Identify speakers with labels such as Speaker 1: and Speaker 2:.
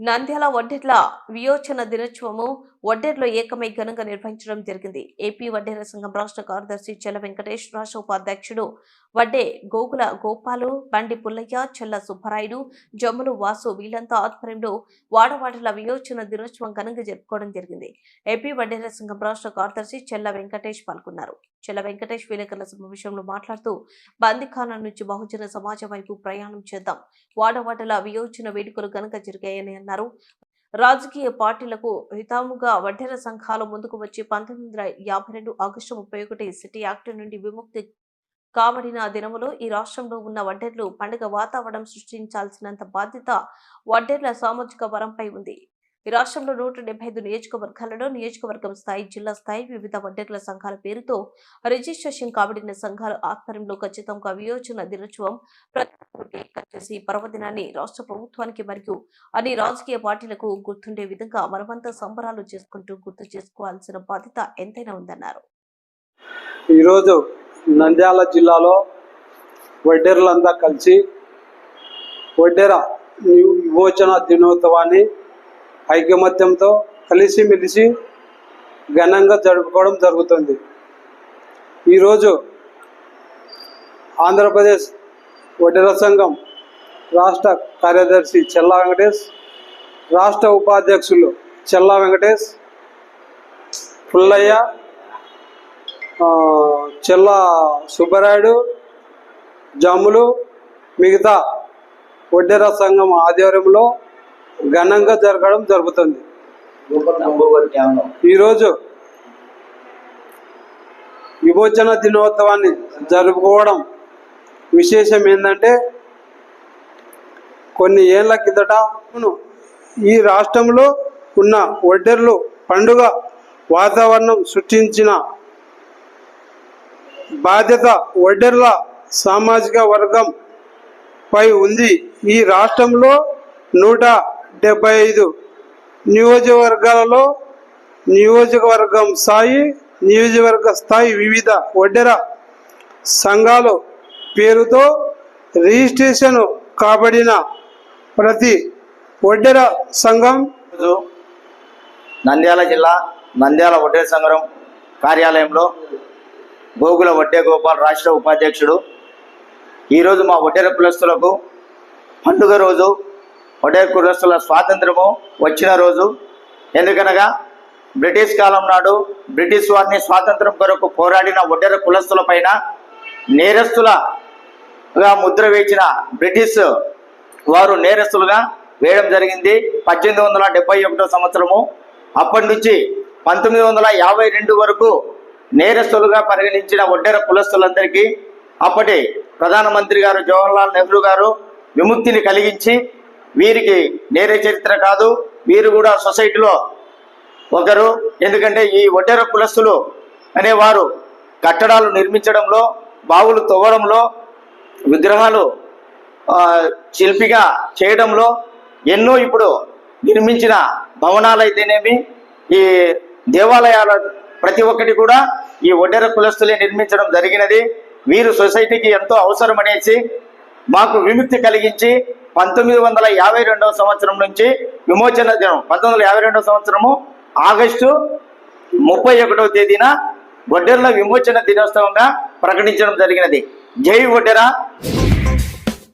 Speaker 1: నంద్యాల వడ్డెట్ల వియోచన దినోత్సవము వడ్డెట్లో ఏకమై ఘనంగా నిర్వహించడం జరిగింది. ఏపీ వడ్డేర సంఘం రాష్ట్ర కార్యదర్శి చెల్ల వెంకటేష్ రాష్ట్ర ఉపాధ్యక్షుడు వడ్డే గోకుల గోపాలు బండి పుల్లయ్య చెల్ల సుబ్బరాయుడు జమ్ములు వాసు వీళ్ళంతా ఆధ్వర్యంలో వాడవాడల వియోచన దినోత్సవం ఘనంగా జరుపుకోవడం జరిగింది. ఏపీ వడ్డేర సంఘం రాష్ట్ర కార్యదర్శి చెల్ల వెంకటేష్ పాల్గొన్నారు. చెల్ల వెంకటేష్ విలేకరుల సమావేశంలో మాట్లాడుతూ బందిఖానా నుంచి బహుజన సమాజం వైపు ప్రయాణం చేద్దాం. వాడవాడల వియోచన వేడుకలు ఘనంగా జరిగాయని అన్నారు. రాజకీయ పార్టీలకు హితాముగా వడ్డెర సంఘాలు ముందుకు వచ్చి పంతొమ్మిది వందల యాభై రెండు ఆగస్టు ముప్పై ఒకటి సిటీ యాక్ట్ నుండి విముక్తి కాబడిన దినములో ఈ రాష్ట్రంలో ఉన్న వడ్డెర్లు పండుగ వాతావరణం సృష్టించాల్సినంత బాధ్యత వడ్డెర్ల సామాజిక వరంపై ఉంది. ఈ రాష్ట్రంలో నూట డెబ్బై ఐదు నియోజకవర్గాలలో నియోజకవర్గం స్థాయి జిల్లా స్థాయి వివిధ వడ్డెకల సంఘాల పేరుతో రిజిస్ట్రేషన్ కాబడిన సంఘాల ఆధ్వర్యంలో ఖచ్చితంగా వియోచన దినోత్సవం ప్రతి చేసి పర్వదినాన్ని రాష్ట్ర ప్రభుత్వానికి మరియు అన్ని రాజకీయ పార్టీలకు గుర్తుండే విధంగా మనమంతా సంబరాలు చేసుకుంటూ గుర్తు చేసుకోవాల్సిన బాధ్యత ఎంతైనా ఉందన్నారు.
Speaker 2: ఈరోజు నంద్యాల జిల్లాలో వడ్డెర్లంతా కలిసి వడ్డెర విమోచన దినోత్సవాన్ని ఐకమత్యంతో కలిసిమెలిసి ఘనంగా జరుపుకోవడం జరుగుతుంది. ఈరోజు ఆంధ్రప్రదేశ్ వడ్డెర సంఘం రాష్ట్ర కార్యదర్శి చెల్లా వెంకటేష్ రాష్ట్ర ఉపాధ్యక్షులు చెల్లా వెంకటేష్ పుల్లయ్య చెల్లా సుబ్బరాయుడు జమ్ములు మిగతా వడ్డెర సంఘం ఆధ్వర్యంలో ఘనంగా జరగడం జరుగుతుంది. ఈరోజు విమోచన దినోత్సవాన్ని జరుపుకోవడం విశేషం ఏంటంటే కొన్ని ఏళ్ళ కిందట ఈ రాష్ట్రంలో ఉన్న ఒడ్డెర్లు పండుగ వాతావరణం సృష్టించిన బాధ్యత ఒడ్డెర్ల సామాజిక వర్గం పై ఉంది. ఈ రాష్ట్రంలో నూట డెబ్బై ఐదు నియోజకవర్గాలలో నియోజకవర్గం స్థాయి నియోజకవర్గ స్థాయి వివిధ వడ్డెర సంఘాలు పేరుతో రిజిస్ట్రేషన్ కాబడిన ప్రతి వడ్డెర సంఘం
Speaker 3: నంద్యాల జిల్లా నంద్యాల వడ్డే సంఘం కార్యాలయంలో గోగుల వడ్డే గోపాల్ రాష్ట్ర ఉపాధ్యక్షుడు. ఈరోజు మా వడ్డెర కులస్తులకు పండుగ రోజు వడ్డే కులస్తుల స్వాతంత్రము వచ్చిన రోజు. ఎందుకనగా బ్రిటిష్ కాలం నాడు బ్రిటిష్ వారిని స్వాతంత్రం కొరకు పోరాడిన ఒడ్డెర కులస్తుల పైన నేరస్తులగా ముద్ర వేసిన బ్రిటిష్ వారు నేరస్తులుగా వేయడం జరిగింది. పద్దెనిమిది వందల డెబ్బై ఒకటో సంవత్సరము. అప్పటి నుంచి పంతొమ్మిది వందల యాభై రెండు వరకు నేరస్తులుగా పరిగణించిన ఒడ్డెర కులస్తులందరికీ అప్పటి ప్రధానమంత్రి గారు జవహర్లాల్ నెహ్రూ గారు విముక్తిని కలిగించి వీరికి నేరే చరిత్ర కాదు వీరు కూడా సొసైటీలో ఒకరు. ఎందుకంటే ఈ ఒడ్డెర కులస్తులు అనేవారు కట్టడాలు నిర్మించడంలో బావులు తవ్వడంలో విగ్రహాలు శిల్పిగా చేయడంలో ఎన్నో ఇప్పుడు నిర్మించిన భవనాలు అయితేనేమి ఈ దేవాలయాల ప్రతి ఒక్కటి కూడా ఈ ఒడ్డెర కులస్తులే నిర్మించడం జరిగినది. వీరు సొసైటీకి ఎంతో అవసరం అనేసి మాకు విముక్తి కలిగించి పంతొమ్మిది వందల యాభై రెండవ సంవత్సరం నుంచి విమోచన దినం. పంతొమ్మిది వందల యాభై రెండవ సంవత్సరము ఆగస్టు ముప్పై ఒకటవ తేదీన ఒడ్డెర్ల విమోచన దినోత్సవంగా ప్రకటించడం జరిగినది. జై ఒడ్డెర